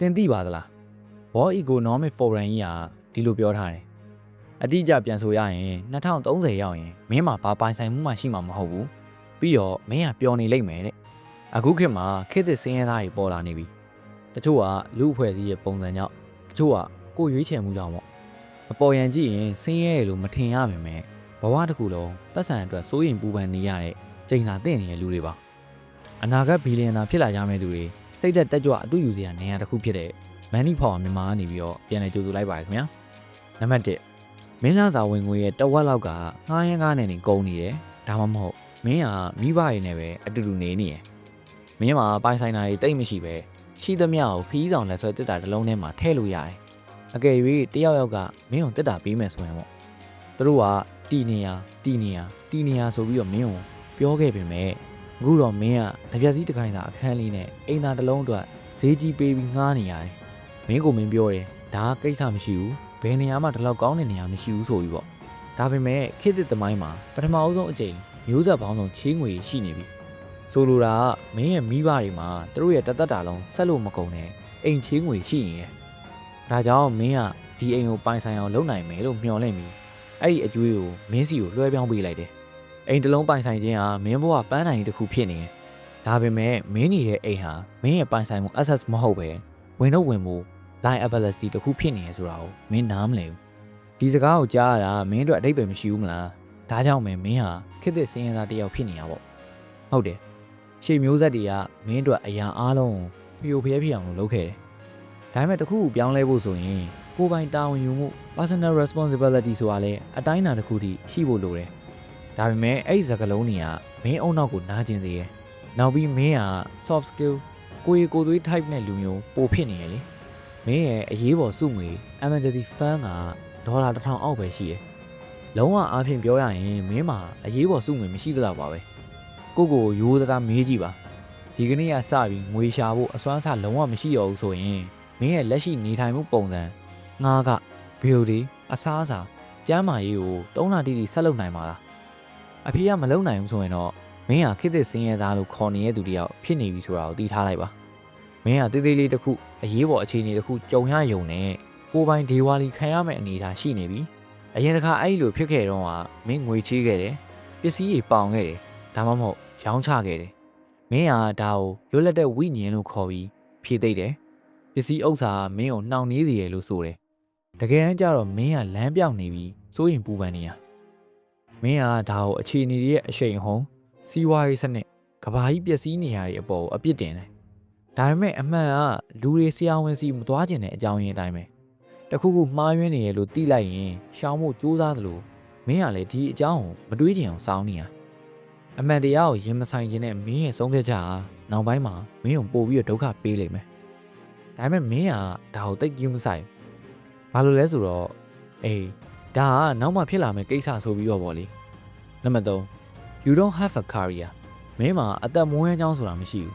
တင်သိပါသလား World Economic Forum ကြီးကဒီလိုပြောထားတယ်အတိအကျပြန်ဆိုရရင်2030ရောက်ရင်မင်းမှာဘာပိုင်ဆိုင်မှုမှရှိမှာမဟုတ်ဘူးပြီးတော့မင်းကပျော်နေလိမ့်မယ်တဲ့အခုခေတ်မှာခေတ်သစ်စင်းရဲသားတွေပေါ်လာနေပြီတချို့ကလူအဖွဲ့အစည်းရဲ့ပုံစံကြောင့်တချို့ကကိုယ်ရွေးချယ်မှုကြောင့်ပေါ့အပေါ်ယံကြည့်ရင်စင်းရဲရလို့မထင်ရပါမယ်ဘဝတစ်ခုလုံးပတ်စံအတွက်စိုးရင်ပူပန်နေရတဲ့ချိန်သာတင့်နေတဲ့လူတွေပါအနာဂတ်ဘီလီယံနာဖြစ်လာကြမယ့်သူတွေ စိတ်သက်တက်ကြွအတူယူစရာနေရာတစ်ခုဖြစ်တဲ့ Money Power မြန်မာကနေပြီးတော့ပြန်လည်ကြိုဆိုလိုက်ပါရခင်ဗျာနံပါတ်1မင်းလာစာဝင်ငွေရဲ့တဝက်လောက်ကငှားရမ်းကားနဲ့နေကုန်နေတယ်ဒါမှမဟုတ်မင်းကမိဘတွေနဲ့ပဲအတူတူနေနေရယ်မင်းမှာပိုင်ဆိုင်တာတွေတိတ်မရှိပဲရှိသမျှကိုခီးဆောင်လက်ဆွဲတက်တာတစ်လုံးထဲမှာထည့်လို့ရတယ်အကယ်၍တယောက်ယောက်ကမင်းကိုတက်တာပေးမယ်ဆိုရင်ပေါ့သူတို့ကတီနေရတီနေရတီနေရဆိုပြီးတော့မင်းကိုပြောခဲ့ပေမဲ့ အခုတော့မင်းကတပြက်စီးတစ်ခိုင်းသာအခန်းလေးနဲ့အိမ်သာတစ်လုံးအတွက်ဈေးကြီးပေးပြီးငှားနေရတယ်မင်းကိုမင်းပြောတယ်ဒါကကိစ္စမရှိဘူးဘယ်နေရာမှဒီလောက်ကောင်းတဲ့နေရာမရှိဘူးဆိုပြီးပေါ့ဒါပေမဲ့ခေတ်သစ်သမိုင်းမှာပထမအဆုံးအကြိမ်မျိုးဆက်ပေါင်းစုံချေးငွေရှိနေပြီဆိုလိုတာကမင်းရဲ့မိဘတွေမှာသူတို့ရဲ့တသက်တာလုံးဆက်လို့မကုန်နဲ့အိမ်ချေးငွေရှိနေတယ်ဒါကြောင့်မင်းကဒီအိမ်ကိုပိုင်ဆိုင်အောင်လုပ်နိုင်မယ်လို့မျှော်လင့်ပြီးအဲ့ဒီအကျွေးကိုမင်းစီကိုလွှဲပြောင်းပေးလိုက်တယ် အိမ်တစ်လုံးပိုင်ဆိုင်ခြင်းဟာမင်းဘဝပန်းနိုင်တစ်ခုဖြစ်နေတယ်ဒါပေမဲ့မင်းနေတဲ့အိမ်ဟာမင်းရဲ့ပိုင်ဆိုင်မှု access မဟုတ်ပဲဝင်တော့ဝင်မှု liability တခုဖြစ်နေရဆိုတာကိုမင်းနားမလဲဘူးဒီစကားကိုကြားရတာမင်းတို့အတိတ်ပဲမရှိဘူးမလားဒါကြောင့်ပဲမင်းဟာခေတ်သစ်စင်းရဲသားတစ်ယောက်ဖြစ်နေရပေါ့ဟုတ်တယ်ရှေ့မျိုးဆက်တွေကမင်းတို့အရာအားလုံးကိုဖျို့ဖျဲဖြစ်အောင်လုပ်ခဲ့တယ်ဒါပေမဲ့တခုခုပြောင်းလဲဖို့ဆိုရင်ကိုယ်ပိုင်တာဝန်ယူမှု personal responsibility ဆိုတာလည်းအတိုင်းအတာတစ်ခုထိရှိဖို့လိုတယ် ဒါပေမဲ့အဲ့ဒီစကားလုံးတွေကမင်းအုံနောက်ကိုနားကျင်စေတယ်နောက်ပြီးမင်းက soft skill ကိုယ်ရည်ကိုယ်သွေး type နဲ့လူမျိုးပိုဖြစ်နေရလေမင်းရဲ့အရေးပေါ်စုငွေ emergency fund ကဒေါ်လာတစ်ထောင်အောက်ပဲရှိတယ်။လုံးဝအားဖြင့်ပြောရရင်မင်းမှာအရေးပေါ်စုငွေမရှိသလောက်ပါပဲ။ကိုကိုကိုရိုးသားသားမေးကြည့်ပါ။ဒီကနေ့ကစပြီးငွေရှာဖို့အစွမ်းစားလုံးဝမရှိတော့ဘူးဆိုရင်မင်းရဲ့လက်ရှိနေထိုင်မှုပုံစံငါးကဘီယိုဒီအစားအစာကျန်းမာရေးကို၃လတိတိဆက်လုပ်နိုင်ပါလား။ အဖေကမလုပ်နိုင်ဘူးဆိုရင်တော့မင်းဟာခေတ်သစ်စင်းရဲသားလို့ခေါ်နေတဲ့သူတယောက်ဖြစ်နေပြီဆိုတာကိုသိထားလိုက်ပါ။မင်းကတေးသေးလေးတစ်ခုအရေးပေါ်အခြေအနေတစ်ခုကြုံရယုံနဲ့ကိုယ်ပိုင်ဒေဝါလီခံရမယ့်အနေအထားရှိနေပြီအရင်တစ်ခါအဲ့လိုဖြစ်ခဲ့တော့ကမင်းငွေချေးခဲ့တယ်ပစ္စည်းတွေပေါင်ခဲ့တယ်ဒါမှမဟုတ်ရောင်းချခဲ့တယ်မင်းကဒါကိုလွတ်လပ်တဲ့ဝိညာဉ်လို့ခေါ်ပြီးဖြည့်သိမ့်တယ်ပစ္စည်းဥစ္စာကမင်းကိုနှောင့်နှေးစေရလို့ဆိုတယ်တကယ်တမ်းကျတော့မင်းကလမ်းပြောင်းနေပြီးစိုးရင်ပူပန်နေရ မင်းကဒါကိုအခြေအနေတွေရဲ့အရှိန်ဟုန်စီးပွားရေးစနစ်ကဘာကြီးပျက်စီးနေရတဲ့အပေါ်ကိုအပြစ်တင်တယ်ဒါပေမဲ့အမှန်ကလူတွေဆရာဝန်စီမသွားကျင်တဲ့အကြောင်းရင်းအတိုင်းပဲတခုခုမှားယွင်းနေရလို့တိလိုက်ရင်ရှောင်ဖို့ကြိုးစားသလိုမင်းကလည်းဒီအကြောင်းကိုမတွေးချင်အောင်စောင်းနေရအမှန်တရားကိုရင်မဆိုင်ခြင်းနဲ့မင်းရဲ့ဆုံးဖြတ်ချက်ဟာနောက်ပိုင်းမှာမင်းကိုပို့ပြီးတော့ဒုက္ခပေးလိမ့်မယ်ဒါပေမဲ့မင်းကဒါကိုတိတ်ကြီးမဆိုင်ဘာလို့လဲဆိုတော့အေး ဒါကနောက်မှဖြစ်လာမယ့်ကိစ္စဆိုပြီးတော့ဗောလေနံပါတ်3 you don't have a career မင်းမှာအသက်မွေးအကြောင်းဆိုတာမရှိဘူး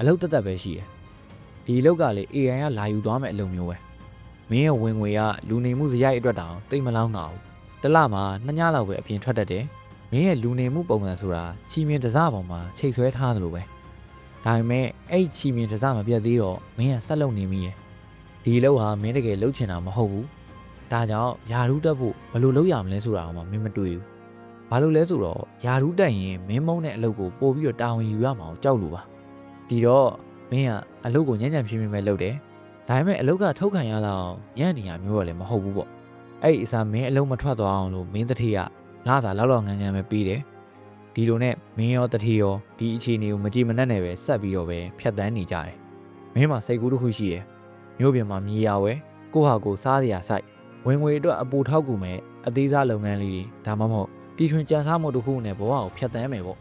အလုပ်တက်တက်ပဲရှိတယ်ဒီအလုပ်ကလေ AI ကလာယူသွားမဲ့အလုပ်မျိုးပဲမင်းရဲ့ဝင်ငွေကလူနေမှုစရိုက်အတွက်တောင်တိတ်မလောင်းတာဘူးတစ်လမှာနှစ်ညလောက်ပဲအပြင်ထွက်တတ်တယ်မင်းရဲ့လူနေမှုပုံစံဆိုတာချီမင်းတစပေါ်မှာချိတ်ဆွဲထားသလိုပဲဒါပေမဲ့အဲ့ချီမင်းတစမပြတ်သေးတော့မင်းကဆက်လုပ်နေမိရဲ့ဒီအလုပ်ဟာမင်းတကယ်လုပ်ချင်တာမဟုတ်ဘူး ဒါကြောင့်ယာရူးတက်ဖို့ဘယ်လိုလုပ်ရမလဲဆိုတာကိုမှမင်းမတွေ့ဘူးဘာလို့လဲဆိုတော့ယာရူးတက်ရင်မင်းမုန်းတဲ့အလုပ်ကိုပို့ပြီးတော့တာဝန်ယူရမှာကိုကြောက်လို့ပါဒီတော့မင်းကအလုပ်ကိုညံ့ညံ့ဖြင်းဖြင်းပဲလုပ်တယ်ဒါပေမဲ့အလုပ်ကထုတ်ခံရတော့ညံ့နေရမျိုးတော့လည်းမဟုတ်ဘူးပေါ့အဲ့ဒီအစားမင်းအလုပ်မထွက်သွားအောင်လို့မင်းတထေးကလာစားလောက်လောက်ငန်းငန်းပဲပြီးတယ်ဒီလိုနဲ့မင်းရောတထေးရောဒီအခြေအနေကိုမကြည်မနှက်နဲ့ပဲဆက်ပြီးတော့ပဲဖြတ်တန်းနေကြတယ်မင်းမှာစိတ်ကူးတစ်ခုရှိရယ်မြို့ပြင်မှာမြေရဝဲကိုဟာကိုစားစရာစိုက် ဝင်ငွေအတွက်အပူထောက်ကူမဲ့အသေးစားလုပ်ငန်းလေးတွေဒါမှမဟုတ်တီထွင်ကြံစားမှုတစ်ခုနဲ့ဘဝကိုဖြတ်တန်းမယ်ပေါ့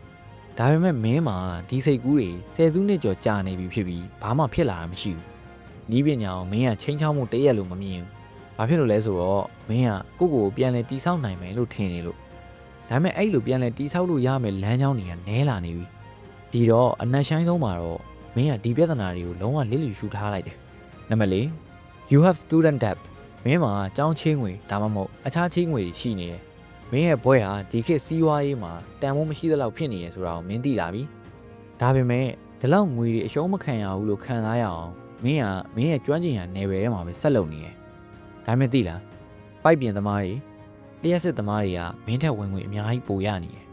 ဒါပေမဲ့မင်းမှာဒီစိတ်ကူးတွေဆယ်စုနှစ်ကျော်ကြာနေပြီဖြစ်ပြီးဘာမှဖြစ်လာတာမရှိဘူး။နီးပညာကိုမင်းကချင်းချောင်းမှုတည့်ရက်လို့မမြင်ဘူး။ဘာဖြစ်လို့လဲဆိုတော့မင်းကကိုယ့်ကိုယ်ပြန်လဲတီးဆောက်နိုင်မယ်လို့ထင်နေလို့ဒါပေမဲ့အဲ့လိုပြန်လဲတီးဆောက်လို့ရမယ်လမ်းကြောင်းတွေကနဲလာနေပြီ။ဒီတော့အနက်ရှိုင်းဆုံးမှာတော့မင်းကဒီပြဿနာတွေကိုလုံးဝလစ်လျူရှုထားလိုက်တယ်။နံပါတ်၄ you have student debt မင်းမှာအကြောင်းချင်းငွေဒါမှမဟုတ်အခြားချင်းငွေတွေရှိနေတယ်။မင်းရဲ့ဘွဲဟာဒီခေတ်စီးပွားရေးမှာတန်ဖိုးမရှိသလောက်ဖြစ်နေရဆိုတာကိုမင်းသိလာပြီ။ဒါပေမဲ့ဒီလောက်ငွေတွေအရှုံးမခံရဘူးလို့ခံစားရအောင်မင်းကမင်းရဲ့ကျွမ်းကျင်ရာနယ်ပယ်ထဲမှာပဲဆက်လုပ်နေတယ်ဒါမဲ့သိလားပိုက်ပြင်သမားတွေတရက်စစ်သမားတွေကမင်းထက်ဝင်ငွေအများကြီးပိုရနေတယ်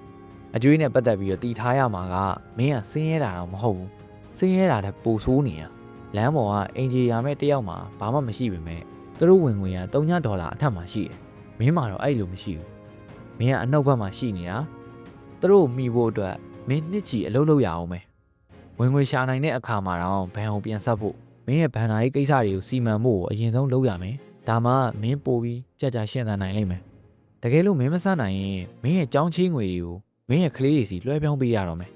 အကျွေးနဲ့ပတ်သက်ပြီးတော့တီထားရမှာကမင်းကစင်းရဲတာတော့မဟုတ်ဘူးစင်းရဲတာတဲ့ပိုဆိုးနေတာလမ်းပေါ်ကအင်ဂျီယာမဲ့တယောက်မှာဘာမှမရှိပေမဲ့ သူတို့ဝင်ငွေက3ဒေါ်လာအထက်မှာရှိတယ်မင်းမှာတော့အဲ့လိုမရှိဘူးမင်းကအနှုတ်ဘက်မှာရှိနေတာသူတို့မိဖို့အတွက်မင်းနှစ်ချီအလုပ်လုပ်ရအောင်မယ်ဝင်ငွေရှာနိုင်တဲ့အခါမှာတော့ဘန်အောင်ပြန်ဆက်ဖို့မင်းရဲ့ဘန်နာရေးကိစ္စတွေကိုစီမံဖို့ကိုအရင်ဆုံးလုပ်ရမယ်ဒါမှမင်းပို့ပြီးကြကြရှင်းသန်နိုင်လိမ့်မယ်တကယ်လို့မင်းမဆနိုင်ရင်မင်းရဲ့ကြောင်းချင်းငွေတွေကိုမင်းရဲ့ကလေးတွေစီလွှဲပြောင်းပေးရတော့မယ်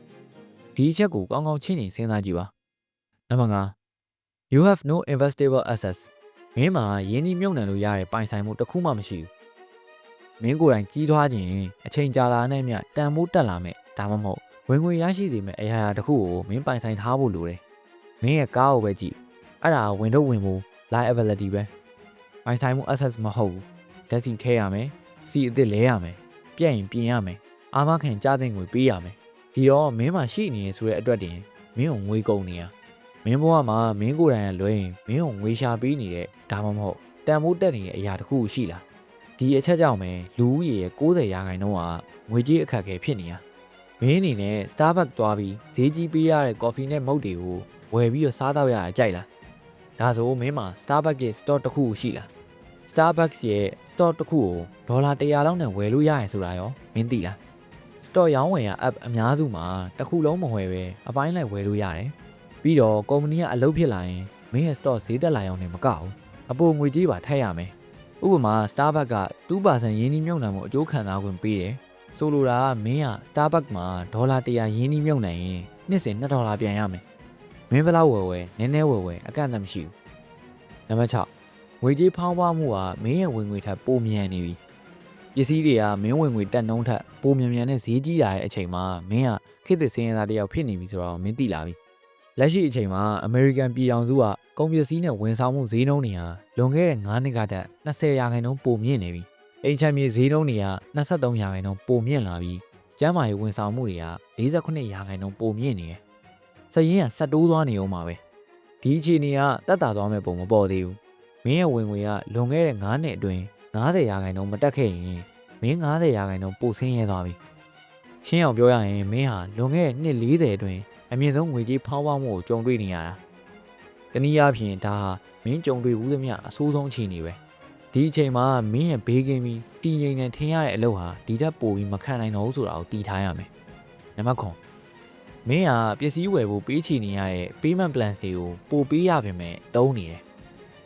ဒီအချက်ကိုကောင်းကောင်းချင်းချင်းစဉ်းစားကြည့်ပါနံပါတ်5 you have no investable assets မင်းမှာရင်းနှီးမြှုပ်နှံလို့ရတဲ့ပိုင်ဆိုင်မှုတစ်ခုမှမရှိဘူးမင်းကိုယ်တိုင်ကြီးထွားခြင်းအချိန်ကြာလာတဲ့မြတ်တန်မိုးတက်လာမယ်ဒါမှမဟုတ်ဝင်ငွေရရှိစေမယ့်အရာရာတစ်ခုကိုမင်းပိုင်ဆိုင်ထားဖို့လိုတယ်မင်းရဲ့ကားကိုပဲကြည့်အဲ့ဒါဝင်တော့ဝင်ဖို့ liability ပဲပိုင်ဆိုင်မှု assets မဟုတ်ဘူးဓာတ်စီထဲရမယ်စီအစ်စ်လဲရမယ်ပြက်ရင်ပြင်ရမယ်အာမခံကြားတဲ့ငွေပေးရမယ်ဒီတော့မင်းမှာရှိနေရဆိုတဲ့အတွက်တင်မင်းကိုငွေကုန်နေရ မင်းဘဝမှာမင်းကိုယ်တိုင်ကလွဲရင်မင်းကိုငွေရှာပေးနေတဲ့ဒါမှမဟုတ်တန်ဖိုးတက်နေတဲ့အရာတစ်ခုရှိလားဒီအချက်ကြောင့်ပဲလူဦးရေရဲ့60ရာခိုင်နှုန်းကငွေကြေးအခက်အခဲဖြစ်နေရမင်းအနေနဲ့ Starbucks သွားပြီးဈေးကြီးပေးရတဲ့ coffee နဲ့မုတ်တွေကိုဝယ်ပြီးတော့စားတော့ရတာကြိုက်လားဒါဆိုမင်းမှာ Starbucks ရဲ့ store တစ်ခုရှိလား Starbucks ရဲ့ store တစ်ခုကိုဒေါ်လာ100လောက်နဲ့ဝယ်လို့ရရဆိုတာရောမင်းသိလား store ရောင်းဝယ်ရ app အများစုမှာတစ်ခုလုံးမဝယ်ပဲအပိုင်းလိုက်ဝယ်လို့ရတယ် ပြီးတော့ကုမ္ပဏီကအလုပ်ဖြစ်လာရင်မင်းရဲ့ store ဈေးတက်လာအောင်နေမကဘူးအပိုငွေကြေးပါထည့်ရမယ်ဥပမာ Starbucks က2%ရင်းနှီးမြှုပ်နှံမှုအကျိုးခံစားခွင့်ပေးတယ်ဆိုလိုတာကမင်းက Starbucks မှာဒေါ်လာ100ရင်းနှီးမြှုပ်နှံရင်နှစ်စဉ်2ဒေါ်လာပြန်ရမယ်မင်းဘယ်လောက်ဝယ်ဝယ်နည်းနည်းဝယ်ဝယ်အကန့်အသတ်မရှိဘူးနံပါတ်6ငွေကြေးဖောင်းပွားမှုကမင်းရဲ့ဝင်ငွေထက်ပိုမြန်နေပြီပစ္စည်းတွေကမင်းဝင်ငွေတက်နှုန်းထက်ပိုမြန်မြန်နဲ့ဈေးကြီးလာတဲ့အချိန်မှာမင်းကခေတ်သစ်စင်းရဲသားတစ်ယောက်ဖြစ်နေပြီဆိုတော့မင်းသိလာပြီ လက်ရှိအချိန်မှာအမေရိကန်ပြည်ထောင်စုကကုန်ပစ္စည်းနဲ့ဝန်ဆောင်မှုဈေးနှုန်းတွေဟာလွန်ခဲ့တဲ့9နှစ်ကတည်းက20ရာခိုင်နှုန်းပိုမြင့်နေပြီအိမ်ချမ်းမြေဈေးနှုန်းတွေက23ရာခိုင်နှုန်းပိုမြင့်လာပြီးကျန်းမာရေးဝန်ဆောင်မှုတွေက48ရာခိုင်နှုန်းပိုမြင့်နေတယ်စည်ရင်ကဆက်တိုးသွားနေအောင်ပါပဲဒီအခြေအနေကတက်တာသွားမဲ့ပုံမပေါ်သေးဘူးမင်းရဲ့ဝင်ငွေကလွန်ခဲ့တဲ့9နှစ်အတွင်း90ရာခိုင်နှုန်းမတက်ခဲ့ရင်မင်း90ရာခိုင်နှုန်းပိုဆင်းရဲသွားပြီရှင်းအောင်ပြောရရင်မင်းဟာလွန်ခဲ့တဲ့နှစ်40အတွင်း အမြင့်ဆုံးငွေကြေးဖောင်းပွားမှုကိုကြုံတွေ့နေရတာတနည်းအားဖြင့်ဒါဟာမင်းကြုံတွေ့ဘူးသမျှအဆိုးဆုံးအခြေအနေပဲဒီအချိန်မှာမင်းရဲ့ဘေးကင်းပြီးတည်ငြိမ်နေထင်ရတဲ့အလုပ်ဟာဒီတက်ပိုပြီးမခံနိုင်တော့ဘူးဆိုတာကိုတည်ထားရမယ်နံပါတ်9မင်းဟာပစ္စည်းဝယ်ဖို့ပေးချေနေရတဲ့ payment plans တွေကိုပို့ပေးရပြင်မဲ့တုံးနေတယ်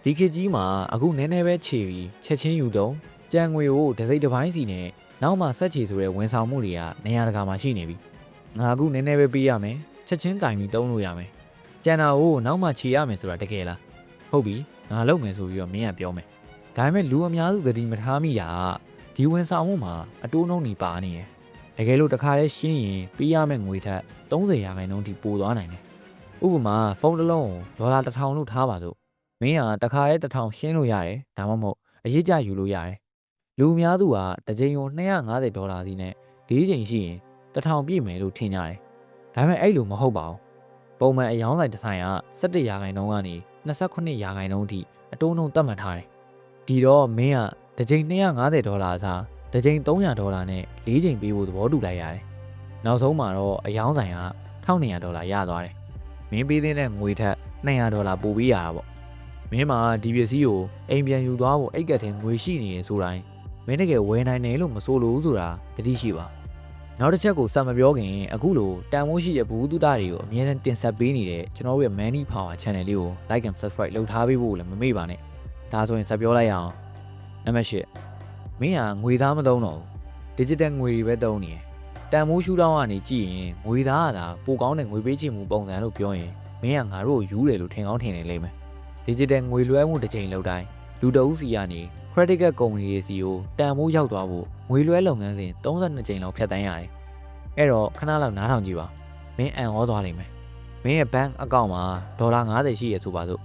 ဒီခေတ်ကြီးမှာအခုနည်းနည်းပဲခြေပြီးချက်ချင်းယူတော့ကြံငွေကိုတစ်စိတ်တစ်ပိုင်းစီနဲ့နောက်မှဆက်ချေဆိုတဲ့ဝန်ဆောင်မှုတွေကနေရာတကာမှာရှိနေပြီငါအခုနည်းနည်းပဲပေးရမယ် ချက်ချင်းကင်ပြီးတုံးလို့ရမယ်ကြံတာကိုနောက်မှခြေရမယ်ဆိုတာတကယ်လားဟုတ်ပြီငါလုပ်မယ်ဆိုပြီးတော့မင်းကပြောမယ်ဒါပေမဲ့လူအများစုသတိမထားမိတာကဒီဝန်ဆောင်မှုမှာအတိုးနှုန်းတွေပါနေတယ်တကယ်လို့တစ်ခါတည်းရှင်းရင်ပေးရမယ့်ငွေထက်30ရာခိုင်နှုန်းထိပိုသွားနိုင်တယ်ဥပမာဖုန်းတစ်လုံးကိုဒေါ်လာ1000လို့ထားပါစို့မင်းကတစ်ခါတည်း1000ရှင်းလို့ရတယ်ဒါမှမဟုတ်အရေးကြယူလို့ရတယ်လူအများစုကတစ်ချိန်ကို250ဒေါ်လာစီနဲ့၄ချိန်ရှိရင်1000ပြည့်မယ်လို့ထင်ကြတယ် ဒါပေမဲ့အဲ့လိုမဟုတ်ပါဘူးပုံမှန်အယောင်းဆိုင်တစ်ဆိုင်က17ရာခိုင်နှုန်းကနေ28ရာခိုင်နှုန်းအထိအတိုးနှုန်းသတ်မှတ်ထားတယ်ဒီတော့မင်းကတစ်ချိန်250ဒေါ်လာအစားတစ်ချိန်300ဒေါ်လာနဲ့၄ချိန်ပေးဖို့သဘောတူလိုက်ရတယ်နောက်ဆုံးမှာတော့အယောင်းဆိုင်က1200ဒေါ်လာရသွားတယ်မင်းပေးတဲ့ငွေထက်200ဒေါ်လာပိုပေးရတာပေါ့မင်းမှာဒီပစ္စည်းကိုအိမ်ပြန်ယူသွားဖို့အိတ်ကက်ထဲငွေရှိနေရင်ဆိုတိုင်းမင်းတကယ်ဝယ်နိုင်တယ်လို့မဆိုလို့ဆိုတာတတိရှိပါ နောက်တစ်ချက်ကိုစံမပြောခင်အခုလိုတန်မိုးရှိတဲ့ဘူးတုဒတွေကိုအမြဲတမ်းတင်ဆက်ပေးနေတဲ့ကျွန်တော်တို့ရဲ့ Money Power Channel လေးကို Like and Subscribe လုပ်ထားပေးဖို့လည်းမမေ့ပါနဲ့ဒါဆိုရင်ဆက်ပြောလိုက်ရအောင်နံပါတ်၈မင်းဟာငွေသားမသုံးတော့ဘူး digital ငွေတွေပဲသုံးနေတယ်တန်မိုးရှူတောင်းကနေကြည့်ရင်ငွေသားကသာပိုကောင်းတဲ့ငွေပေးချေမှုပုံစံလို့ပြောရင်မင်းကငါတို့ကိုယူတယ်လို့ထင်ကောင်းထင်နေလိမ့်မယ် digital ငွေလွှဲမှုတစ်ချိန်လောက်တိုင်းလူတအုပ်စီကနေ credit card ကုမ္ပဏီတွေစီကိုတန်မိုးရောက်သွားဖို့ ငွေလွှဲလုပ်ငန်းစဉ်32ကြိမ်လောက်ဖြတ်တန်းရတယ်အဲ့တော့ခဏလောက်နားထောင်ကြည့်ပါမင်းအံ့ဩသွားလိမ့်မယ်မင်းရဲ့ bank account မှာဒေါ်လာ90ရှိရဆိုပါစို့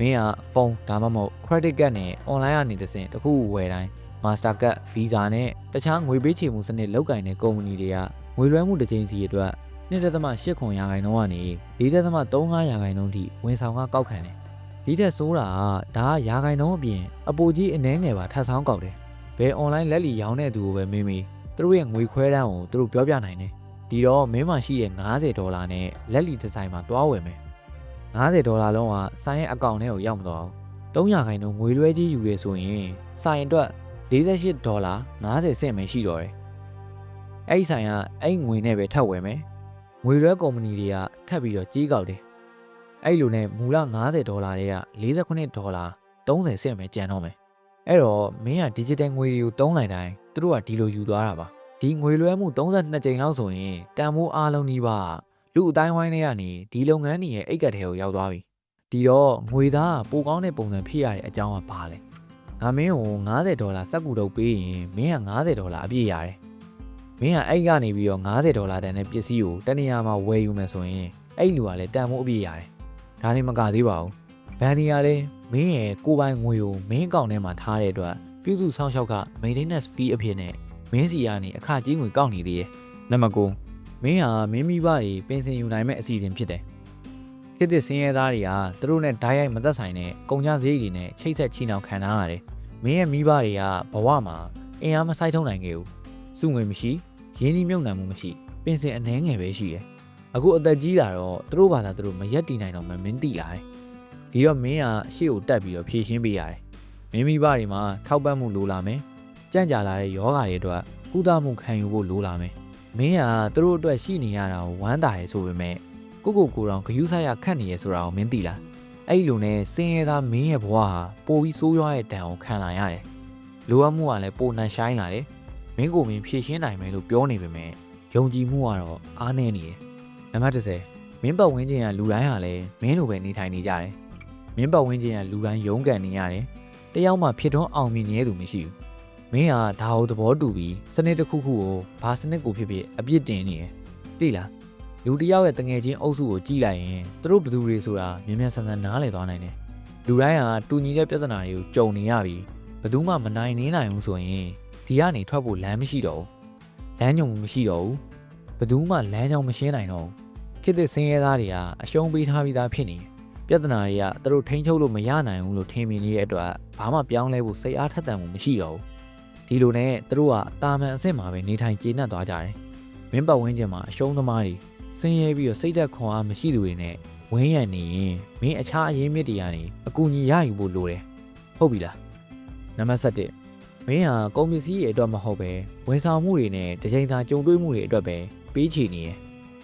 မင်းကဖုန်းဒါမှမဟုတ် credit card နဲ့ online ကနေတစ်ဆင့်တစ်ခုဝယ်တိုင်း Mastercard Visa နဲ့တခြားငွေပေးချေမှုစနစ်လောက်ကင်တဲ့ကုမ္ပဏီတွေကငွေလွှဲမှုတစ်ကြိမ်စီအတွက်2.8ခွန်ရာခိုင်နှုန်းကနေ4.35ရာခိုင်နှုန်းထိဝန်ဆောင်ကကောက်ခံတယ်ဒီထက်ဆိုးတာကဒါကရာဂိုင်နှုန်းအပြင်အပိုကြီးအနှဲငယ်ပါထပ်ဆောင်ကောက်တယ် ဘယ် online လက်လီရောင်းတဲ့သူကိုပဲမေးမေးသူတို့ရဲ့ငွေခွဲတန်းကိုသူတို့ပြောပြနိုင်တယ်ဒီတော့မင်းမှရှိတဲ့90ဒေါ်လာနဲ့လက်လီဒီဇိုင်မှာတွားဝယ်မယ်90ဒေါ်လာလုံးကဆိုင်ရဲ့အကောင့်ထဲကိုရောက်မသွားဘူး300ခိုင်နှုန်းငွေလွှဲကြီးယူရဲဆိုရင်ဆိုင်အတွက်48ဒေါ်လာ90စင့်ပဲရှိတော့တယ်အဲ့ဒီဆိုင်ကအဲ့ငွေနဲ့ပဲထပ်ဝယ်မယ်ငွေလွှဲကုမ္ပဏီတွေကထပ်ပြီးတော့ကြီးကောက်တယ်အဲ့လိုနဲ့မူလ90ဒေါ်လာတွေက48ဒေါ်လာ30ဆင့်ပဲကျန်တော့မယ် အဲ့တော့မင်းက digital ငွေတွေကိုတုံးလိုက်တိုင်းသူတို့ကဒီလိုယူသွားတာပါဒီငွေလွှဲမှု32ကြိမ်လောက်ဆိုရင်တန်ဖိုးအားလုံးကြီးပါလူအတိုင်းဝိုင်းတွေကနေဒီလုပ်ငန်းတွေရဲ့အိတ်ကတ်ထဲကိုရောက်သွားပြီဒီတော့ငွေသားကပိုကောင်းတဲ့ပုံစံဖြစ်ရတဲ့အကြောင်းကဘာလဲငါမင်းကို90ဒေါ်လာစက်ကူတော့ပေးရင်မင်းက90ဒေါ်လာအပြည့်ရတယ်မင်းကအဲ့ကနေပြီးတော့90ဒေါ်လာတန်တဲ့ပစ္စည်းကိုတနေရာမှာဝယ်ယူမယ်ဆိုရင်အဲ့လူကလည်းတန်ဖိုးအပြည့်ရတယ်ဒါနေမကသေးပါဘူး။ ဘန်နီကလည်းမင်းရဲ့ကိုယ်ပိုင်ငွေကိုမင်းအကောင့်ထဲမှာထားတဲ့အတွက်ပြုစုဆောင်ရှောက်က maintenance fee အဖြစ်နဲ့မင်းစီကနေအခကြီးငွေကောက်နေသေးတယ်။နံပါတ်9မင်းဟာမင်းမိဘတွေပင်စင်ယူနိုင်မဲ့အစီအစဉ်ဖြစ်တယ်။ဖြစ်တဲ့စင်းရဲသားတွေကသူတို့နဲ့ဓာတ်ရိုက်မသက်ဆိုင်တဲ့ကုန်ကျစရိတ်တွေနဲ့ချိတ်ဆက်ချီနှောင်ခံထားရတယ်။မင်းရဲ့မိဘတွေကဘဝမှာအင်အားမဆိုင်ထုံနိုင်ခဲ့ဘူး။စုငွေမရှိရင်းနှီးမြုပ်နှံမှုမရှိပင်စင်အနှဲငယ်ပဲရှိတယ်။အခုအသက်ကြီးလာတော့သူတို့ဘာသာသူတို့မရက်တည်နိုင်တော့မှမင်းသိလာတယ်။ ဒီတော့မင်းကရှေ့ကိုတက်ပြီးတော့ဖြည့်ရှင်းပေးရတယ်။မင်းမိဘတွေမှာထောက်ပံ့မှုလိုလာမယ်။ကြံ့ကြာလာတဲ့ယောဂါတွေအတွက်ကုသမှုခံယူဖို့လိုလာမယ်။မင်းကသူတို့အတွက်ရှိနေရတာကိုဝမ်းသာရဲဆိုပေမဲ့ကိုကိုကိုတောင်ဂယုဆိုင်ရခတ်နေရဲဆိုတာကိုမင်းသိလား။အဲ့ဒီလိုနဲ့စင်ရဲသားမင်းရဲ့ဘဝဟာပိုပြီးဆိုးရွားတဲ့တန်ကိုခံလာရတယ်။လိုအပ်မှုကလည်းပိုနှံဆိုင်လာတယ်။မင်းကိုမင်းဖြည့်ရှင်းနိုင်မယ်လို့ပြောနေပေမဲ့ယုံကြည်မှုကတော့အားနည်းနေတယ်။နံပါတ်30မင်းပတ်ဝန်းကျင်ကလူတိုင်းဟာလည်းမင်းလိုပဲနေထိုင်နေကြတယ်။ မင်းပတ်ဝန်းကျင်ကလူတိုင်းရုန်းကန်နေရတယ်။တယောက်မှဖြစ်ထွန်းအောင်မြင်နေသူမရှိဘူး။မင်းဟာဒါကိုသဘောတူပြီးစနစ်တစ်ခုခုကိုဘာစနစ်ကိုဖြစ်ဖြစ်အပြစ်တင်နေတယ်။သိလား။လူတစ်ယောက်ရဲ့တငယ်ချင်းအုပ်စုကိုကြည့်လိုက်ရင်သူတို့ဘယ်သူတွေဆိုတာမြန်မြန်ဆန်ဆန်နားလည်သွားနိုင်တယ်။လူတိုင်းဟာတူညီတဲ့ပြဿနာတွေကိုကြုံနေရပြီးဘယ်သူမှမနိုင်နေနိုင်ဘူးဆိုရင်ဒီကနေထွက်ဖို့လမ်းမရှိတော့ဘူး။လမ်းညုံမရှိတော့ဘူး။ဘယ်သူမှလမ်းကြောင်မရှင်းနိုင်တော့ဘူး။ဖြစ်တဲ့ဆင်းရဲသားတွေကအရှုံးပေးထားပြီးသားဖြစ်နေတယ် ပြဿနာတွေကသူတို့ထိန်းချုပ်လို့မရနိုင်ဘူးလို့ထင်မြင်နေတဲ့အတွက်ဘာမှပြောင်းလဲဖို့စိတ်အားထက်သန်မှုမရှိတော့ဘူးဒီလိုနဲ့သူတို့ကတာမန်အစ်စ်မှာပဲနေထိုင်ကျေနပ်သွားကြတယ်မင်းပတ်ဝန်းကျင်မှာအရှုံးသမားတွေဆင်းရဲပြီးတော့စိတ်သက်ခွန်အားမရှိသူတွေနဲ့ဝင်းရံနေရင်မင်းအခြားအရင်းမြစ်တွေကနေအကူအညီရယူဖို့လိုတယ်ဟုတ်ပြီလားနံပါတ်7မင်းဟာကုန်ပစ္စည်းရဲ့အတွက်မဟုတ်ပဲဝန်ဆောင်မှုတွေနဲ့တစ်ချိန်သာကြုံတွေ့မှုတွေအတွက်ပဲပေးချေနေတယ်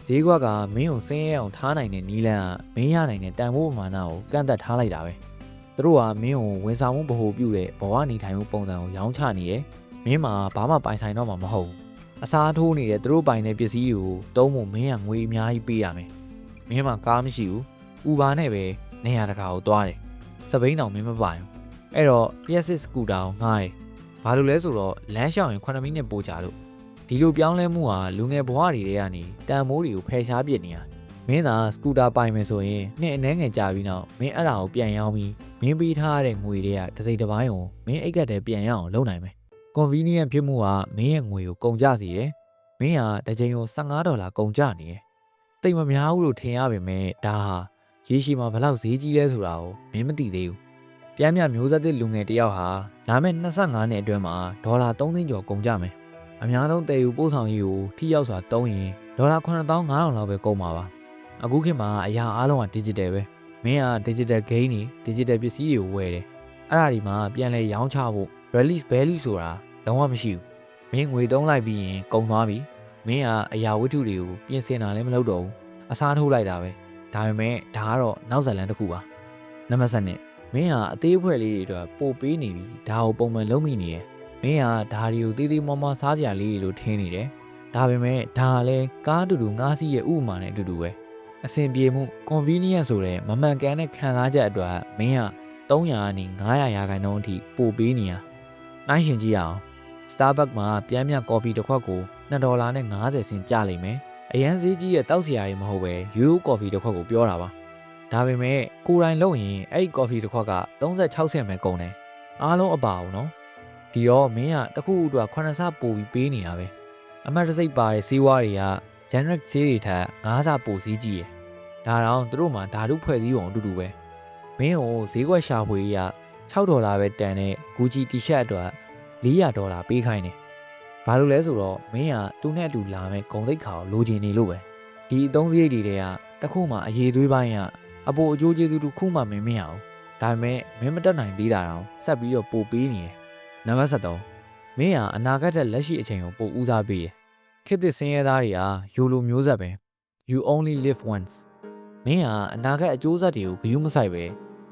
ဈေးကွက်ကမင်းကိုဆင်းရဲအောင်ထားနိုင်တဲ့နီးလန်းကမင်းရနိုင်တဲ့တန်ဖိုးပမာဏကိုကန့်သက်ထားလိုက်တာပဲသူတို့ကမင်းကိုဝန်ဆောင်မှုဗဟိုပြုတဲ့ဘဝနေထိုင်မှုပုံစံကိုရောင်းချနေတယ်မင်းမှာဘာမှပိုင်ဆိုင်တော့မှာမဟုတ်ဘူးအစားထိုးနေတဲ့သူတို့ပိုင်တဲ့ပစ္စည်းတွေကိုတုံးဖို့မင်းကငွေအများကြီးပေးရမယ်မင်းမှာကားမရှိဘူးဥဘာနဲ့ပဲနေရာတကာကိုသွားတယ်စပိန်တောင်မင်းမပိုင်ဘူးအဲ့တော့လျှက်စစ်စကူတာကိုငှားတယ်ဘာလို့လဲဆိုတော့လမ်းလျှောက်ရင်9မိနစ်ပို့ကြလို့ ဒီလိုပြောင်းလဲမှုဟာလူငယ်ဘဝတွေထဲကနေတန်မိုးတွေကိုဖယ်ရှားပစ်နေတာမင်းသာစကူတာပိုင်မယ်ဆိုရင်နှစ်အနည်းငယ်ကြာပြီးနောက်မင်းအဲ့ဒါကိုပြန်ရောင်းပြီးမင်းပေးထားတဲ့ငွေတွေကတစ်စိတ်တစ်ပိုင်းကိုမင်းအိတ်ကတ်တဲ့ပြန်ရအောင်လုပ်နိုင်မယ် convenient ဖြစ်မှုကမင်းရဲ့ငွေကိုကုန်ကျစေတယ်မင်းဟာတစ်ချိန်ကို15ဒေါ်လာကုန်ကျနေတယ်တိတ်မများဘူးလို့ထင်ရပေမဲ့ဒါဟာရေရှည်မှာဘယ်လောက်ဈေးကြီးလဲဆိုတာကိုမင်းမသိသေးဘူးပြန်မြမျိုးဆက်သစ်လူငယ်တစ်ယောက်ဟာလာမယ့်25နှစ်အတွင်းမှာဒေါ်လာ3သိန်းကျော်ကုန်ကျမယ် အများဆုံးတည်ယူပို့ဆောင်ရေးကိုထိရောက်စွာသုံးရင်ဒေါ်လာ9500လောက်ပဲကုန်ပါပါအခုခေတ်မှာအရာအားလုံးက digital ပဲမင်းက digital gain တွေ digital ပစ္စည်းတွေကိုဝယ်တယ်အဲ့ဒါဒီမှာပြန်လဲရောင်းချဖို့ release value ဆိုတာလုံးဝမရှိဘူးမင်းငွေသုံးလိုက်ပြီးရင်ကုန်သွားပြီမင်းကအရာဝတ္ထုတွေကိုပြင်ဆင်တာလည်းမလုပ်တော့ဘူးအစားထိုးလိုက်တာပဲဒါပေမဲ့ဒါကတော့နောက်ဇာတ်လမ်းတစ်ခုပါနံပါတ်7မင်းဟာအသေးအဖွဲလေးတွေအတွက်ပို့ပေးနေပြီဒါကိုပုံမှန်လုပ်မိနေတယ် မင်းကဒါတွေကိုသေးသေးမွားမွားစားစရာလေးတွေလို့ထင်နေတယ်။ဒါပေမဲ့ဒါကလည်းကားတူတူငါးစီးရဲ့ဥပမာနဲ့အတူတူပဲ။အဆင်ပြေမှု convenience ဆိုတဲ့မမှန်ကန်တဲ့ခံစားချက်အတွက်မင်းက300ကနေ900ရာခိုင်နှုန်းအထိပို့ပေးနေရ။နိုင်ရှင်ကြည့်ရအောင်။ Starbucks မှာပြန်မြကော်ဖီတစ်ခွက်ကို2ဒေါ်လာနဲ့50စင်ကျလိမ့်မယ်။အရန်ဈေးကြီးရဲ့တောက်စရာတွေမဟုတ်ပဲရိုးရိုးကော်ဖီတစ်ခွက်ကိုပြောတာပါ။ဒါပေမဲ့ကိုယ်တိုင်လုပ်ရင်အဲ့ဒီကော်ဖီတစ်ခွက်က36ဆင့်ပဲကုန်တယ်။အားလုံးအပါအောင်နော်။ ဒီတော့မင်းကတစ်ခုခုအတွက်9ဆပို့ပြီးပေးနေတာပဲအမတ်တစိတ်ပါတဲ့စီးဝါးတွေက generic ဈေးတွေထက်9ဆပိုဈေးကြီးရယ်ဒါတောင်သူတို့မှာဓာတုဖွဲ့စည်းပုံအတူတူပဲမမင်းကိုဈေးကွက်ရှာဖွေရ6ဒေါ်လာပဲတန်တဲ့ Gucci T-shirt အတွက်400ဒေါ်လာပေးခိုင်းတယ်။ဘာလို့လဲဆိုတော့မင်းကသူ့နဲ့အတူလာမဲ့ဂုံတိတ်ခါကိုလိုချင်နေလို့ပဲ။ဒီအသုံးစရိတ်တွေကတခုမှအရေးသွေးပိုင်းကအပိုအကျိုးကျေးဇူးတစ်ခုမှမင်းမရအောင်။ဒါပေမဲ့မင်းမတက်နိုင်သေးတာတော့ဆက်ပြီးတော့ပို့ပေးနေတယ်။ နံပါတ်73မင်းဟာအနာဂတ်တဲ့လက်ရှိအချိန်ကိုပိုဦးစားပေးတယ်။ခေတ်သစ်စင်းရဲသားတွေကယိုလိုမျိုးဆက်ပဲ။ You only live once မင်းဟာအနာဂတ်အကျိုးဆက်တွေကိုဂရုမစိုက်ပဲ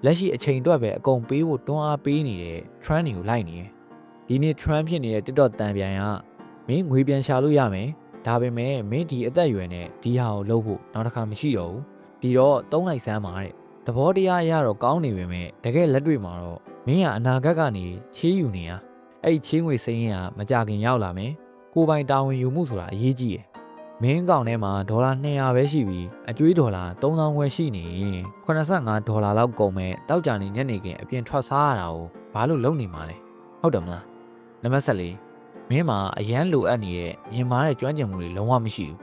လက်ရှိအချိန်အတွက်ပဲအကုန်ပေးဖို့တွန်းအားပေးနေတဲ့ trend တွေကိုလိုက်နေတယ်။ဒီနေ့ trend ဖြစ်နေတဲ့ TikTok တန်ပြန်ကမင်းငွေပြန်ရှာလို့ရမယ်။ဒါပေမဲ့မင်းဒီအသက်အရွယ်နဲ့ဒီဟာကိုလုပ်ဖို့နောက်တစ်ခါမရှိတော့ဘူး။ဒီတော့သုံးလိုက်စမ်းပါတဲ့။သဘောတရားအရတော့ကောင်းနေပေမဲ့တကယ်လက်တွေ့မှာတော့ မင်းကအနာဂတ်ကနေချေးယူနေရ။အဲ့ဒီချေးငွေစိမ်းရမကြခင်ရောက်လာမယ်။ကိုယ်ပိုင်တာဝန်ယူမှုဆိုတာအရေးကြီးတယ်။မင်းကောင်ထဲမှာဒေါ်လာ200ပဲရှိပြီးအကျွေးဒေါ်လာ3000ခွဲရှိနေရင်85ဒေါ်လာလောက်ကုန်မဲ့တောက်ကြနေညနေခင်းအပြင်ထွက်စားရတာကိုဘာလို့လုပ်နေမှာလဲဟုတ်တယ်မလားနံပါတ်14မင်းမှာအရန်လိုအပ်နေတဲ့မြင်မာတဲ့ကျွမ်းကျင်မှုတွေလုံးဝမရှိဘူး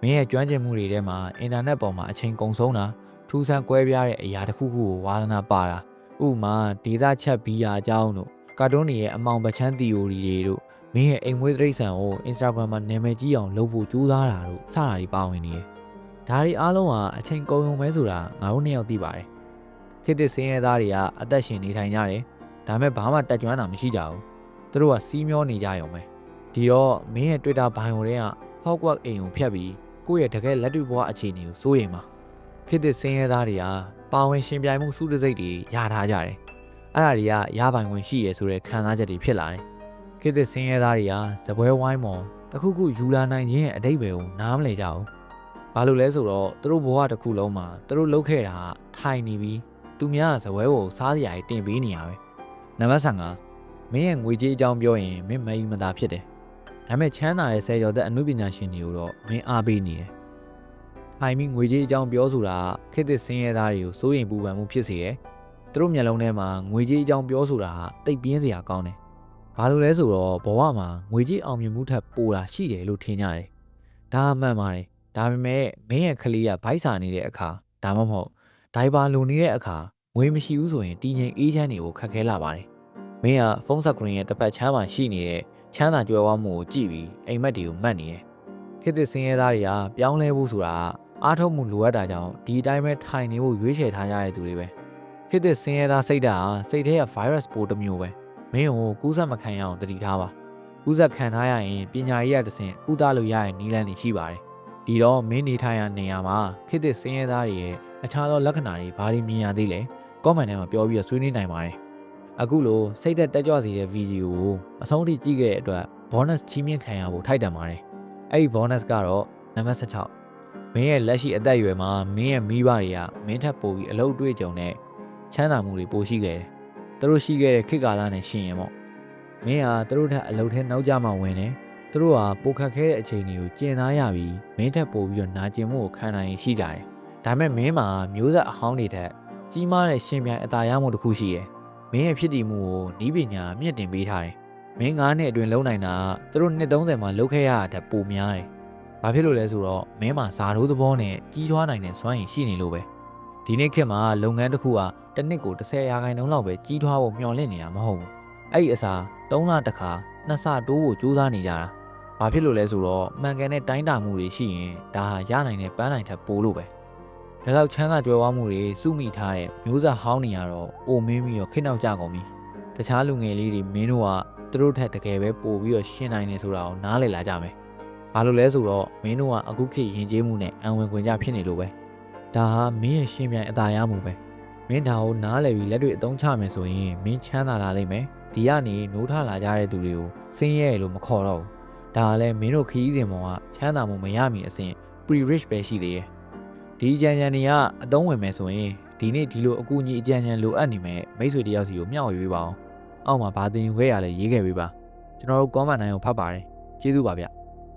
မင်းရဲ့ကျွမ်းကျင်မှုတွေထဲမှာအင်တာနက်ပေါ်မှာအချိန်ကုန်ဆုံးတာထူးဆန်းကွဲပြားတဲ့အရာတစ်ခုခုကိုဝါသနာပါတာ ဥပမာဒေတာချက်ဘီယာအကြောင်းတို့ကာတွန်းတွေရဲ့အမောင်ပချမ်းသီယိုရီတွေတို့မင်းရဲ့အိမ်မွေးတိရစ္ဆာန်ကို Instagram မှာနာမည်ကြီးအောင်လုပ်ဖို့ကြိုးစားတာတို့စတာတွေပါဝင်နေတယ်။ဒါတွေအားလုံးကအချိန်ကုန်ုံပဲဆိုတာငါတို့နှစ်ယောက်သိပါတယ်။ခေတ်သစ်စင်းရဲသားတွေကအသက်ရှင်နေထိုင်ကြတယ်။ဒါပေမဲ့ဘာမှတက်ကြွတာမရှိကြဘူး။သူတို့ကစီးမျောနေကြရုံပဲ။ဒီတော့မင်းရဲ့ Twitter bio တွေက Hogwarts အိမ်ကိုဖျက်ပြီးကိုယ့်ရဲ့တကယ်လက်တွေ့ဘဝအခြေအနေကိုစိုးရိမ်ပါ။ ခေတ်သစ်စင်းရဲသားတွေကပါဝင်ရှင်ပြိုင်မှုစုတစိတ်တွေရထားကြတယ်။အဲ့ဒါတွေကရပိုင်ခွင့်ရှိရဆိုတဲ့ခံစားချက်တွေဖြစ်လာတယ်။ခေတ်သစ်စင်းရဲသားတွေကဇပွဲဝိုင်းမော်တစ်ခုခုယူလာနိုင်ခြင်းရဲ့အတိတ်ပဲကိုနားမလည်ကြဘူး။ဘာလို့လဲဆိုတော့သူတို့ဘဝတစ်ခုလုံးမှာသူတို့လုပ်ခဲ့တာထိုင်နေပြီးသူများကဇပွဲကိုစားစရာကြီးတင်ပေးနေရပဲ။နံပါတ်5မင်းရဲ့ငွေကြေးအကြောင်းပြောရင်မင်းမယူမသာဖြစ်တယ်။ဒါပေမဲ့ချမ်းသာရဲ့ဆယ်ကျော်သက်အမှုပညာရှင်တွေကိုတော့မင်းအားပေးနေတယ်။ အိုင်မီငွေကြေးအကြောင်းပြောဆိုတာခေတ်သစ်စင်းရဲသားတွေကိုစိုးရိမ်ပူပန်မှုဖြစ်စေတယ်။သူတို့မျက်လုံးထဲမှာငွေကြေးအကြောင်းပြောဆိုတာတိတ်ပြင်းစရာကောင်းတယ်။ဘာလို့လဲဆိုတော့ဘဝမှာငွေကြေးအောင်မြင်မှုထက်ပိုတာရှိတယ်လို့ထင်ကြတယ်။ဒါအမှန်ပါတယ်။ဒါပေမဲ့မင်းရဲ့ကလေးကဗိုက်စာနေတဲ့အခါဒါမှမဟုတ်ဒိုင်ဘာလိုနေတဲ့အခါငွေမရှိဘူးဆိုရင်တည်ငြိမ်အေးချမ်းတွေကိုခက်ခဲလာပါတယ်။မင်းကဖုန်းဆက်ဂရင်းရဲ့တစ်ပတ်ချမ်းမှာရှိနေတဲ့ချမ်းသာကြွယ်ဝမှုကိုကြည့်ပြီးအိမ်မက်တွေကိုမှတ်နေတယ်။ခေတ်သစ်စင်းရဲသားတွေကပြောင်းလဲဖို့ဆိုတာ အားထုတ်မှုလိုအပ်တာကြောင့်ဒီအတိုင်းပဲထိုင်နေဖို့ရွေးချယ်ထားကြတဲ့သူတွေပဲ။ခေတ်သစ်စင်းရဲသားစိတ်ဓာတ်ဟာစိတ်ထဲက virus ပိုးတစ်မျိုးပဲ။မင်းကိုကူးစက်မခံရအောင်တတိထားပါကူးစက်ခံထားရရင်ပညာရေးရတစ်ဆင့်ကုသလို့ရတဲ့နည်းလမ်းတွေရှိပါတယ်ဒီတော့မင်းနေထိုင်ရနေရာမှာခေတ်သစ်စင်းရဲသားတွေရဲ့အခြားသောလက္ခဏာတွေဘာတွေမြင်ရသေးလဲကောမန့်ထဲမှာပြောပြီးတော့ဆွေးနွေးနိုင်ပါတယ်အခုလိုစိတ်သက်တက်ကြွစေတဲ့ဗီဒီယိုကိုအဆုံးထိကြည့်ခဲ့တဲ့အတွက် bonus ချီးမြှင့်ခံရဖို့ထိုက်တန်ပါတယ်အဲ့ဒီ bonus ကတော့နံပါတ်16 မင်းရဲ့လက်ရှိအသက်အရွယ်မှာမင်းရဲ့မိဘတွေကမင်းထပ်ပို့ပြီးအလုပ်အတွေ့အကြုံနဲ့ချမ်းသာမှုတွေပိုရှိခဲ့တယ်သူတို့ရှိခဲ့တဲ့ခေတ်ကာလနဲ့ရှင်ရင်ပေါ့မင်းဟာသူတို့ထက်အလုပ်ထဲနောက်ကျမှဝင်တယ်သူတို့ဟာပိုခက်ခဲတဲ့အချိန်တွေကိုကျင်သားရပြီးမင်းထက်ပိုပြီးတော့နာကျင်မှုကိုခံနိုင်ရှိကြတယ်ဒါပေမဲ့မင်းမှာမျိုးဆက်အဟောင်းတွေထက်ကြီးမားတဲ့ရှင်ပြန်အသာရမှုတစ်ခုရှိတယ်မင်းရဲ့ဖြစ်တည်မှုကိုနီးပညာမြင့်တင်ပေးထားတယ်မင်း9နှစ်အတွင်းလုံနိုင်တာသူတို့နှစ်30မှာလုပ်ခဲ့ရတာပိုများတယ် ဘာဖြစ်လို့လဲဆိုတော့မင်းမှာဇာတိုးသဘောနဲ့ကြီးထွားနိုင်တဲ့စွမ်းရည်ရှိနေလို့ပဲဒီနေ့ခေတ်မှာလုပ်ငန်းတစ်ခုဟာတစ်နှစ်ကို30ရာခိုင်နှုန်းလောက်ပဲကြီးထွားဖို့မျှော်လင့်နေတာမဟုတ်ဘူးအဲ့ဒီအစား3လတစ်ခါနှစ်ဆတိုးဖို့ကြိုးစားနေကြတာဘာဖြစ်လို့လဲဆိုတော့မှန်ကန်တဲ့တိုင်းတာမှုတွေရှိရင်ဒါဟာရနိုင်တဲ့ပန်းနိုင်ထက်ပိုလို့ပဲဒါတော့ချမ်းသာကြွယ်ဝမှုတွေစုမိထားတဲ့မျိုးစားဟောင်းနေရတော့အိုမင်းပြီးတော့ခိနောက်ကြကုန်ပြီတခြားလူငယ်လေးတွေမင်းတို့ကသူတို့ထက်တကယ်ပဲပို့ပြီးတော့ရှင်းနိုင်နေဆိုတာကိုနားလည်လာကြမယ် ဘာလို့လဲဆိုတော့မင်းတို့ကအခုခေတ်ယဉ်ကျေးမှုနဲ့အံဝင်ခွင်ကြဖြစ်နေလို့ပဲဒါဟာမင်းရဲ့ရှင်းပြိုင်အသာရမှုပဲမင်းဒါကိုနားလည်ပြီးလက်တွေ့အသုံးချမယ်ဆိုရင်မင်းချမ်းသာလာလိမ့်မယ်ဒီကနေနိုးထလာကြတဲ့သူတွေကိုစင်းရဲလို့မခေါ်တော့ဘူးဒါကလည်းမင်းတို့ခီးစဉ်ပေါ်ကချမ်းသာမှုမရမီအစဉ် pre rich ပဲရှိသေးတယ်ဒီကြံကြံတွေကအသုံးဝင်မယ်ဆိုရင်ဒီနေ့ဒီလိုအကူအညီအကြံဉာဏ်လိုအပ်နေမဲ့မိတ်ဆွေတယောက်စီကိုမျှဝေပေးပါအောင်အောက်မှာဘာသင်ယူခဲ့ရလဲရေးခဲ့ပေးပါကျွန်တော်တို့ comment နိုင်ကိုဖတ်ပါတယ်ကျေးဇူးပါဗျ